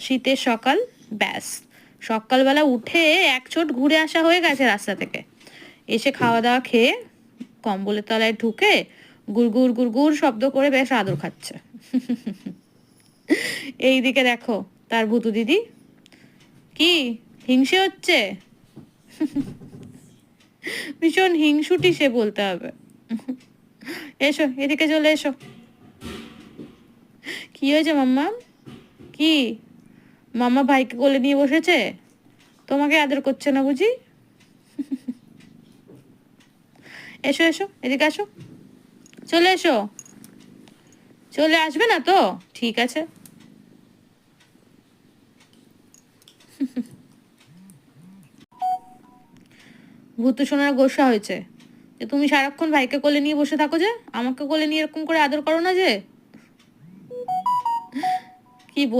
শীতের সকাল, ব্যাস। সকালবেলা উঠে এক চোট ঘুরে আসা হয়ে গেছে রাস্তা থেকে। এসে খাওয়া দাওয়া খেয়ে কম্বলের তলায় ঢুকে গুড়গুড় গুড়গুড় শব্দ করে বেশ আদর খাচ্ছে। এই দিকে দেখো, তার ভুতু দিদি। কি? হিংসে হচ্ছে? ভীষণ হিংসুটি সে বলতে হবে। এসো, এদিকে চলে এসো। কি হয়েছে মাম্মা কি? মাম্মা ভাইকে কোলে নিয়ে বসেছে? তোমাকে আদর করছে না বুঝি? এসো এসো, এদিকে আসো। চলে এসো। চলে আসবে না তো? ঠিক আছে। ভূতু সোনার গোসা হয়েছে। যে তুমি সারাক্ষণ ভাইকে কোলে নিয়ে বসে থাকো যে, আমাকে কোলে নিয়ে এরকম করে আদর করো না যে?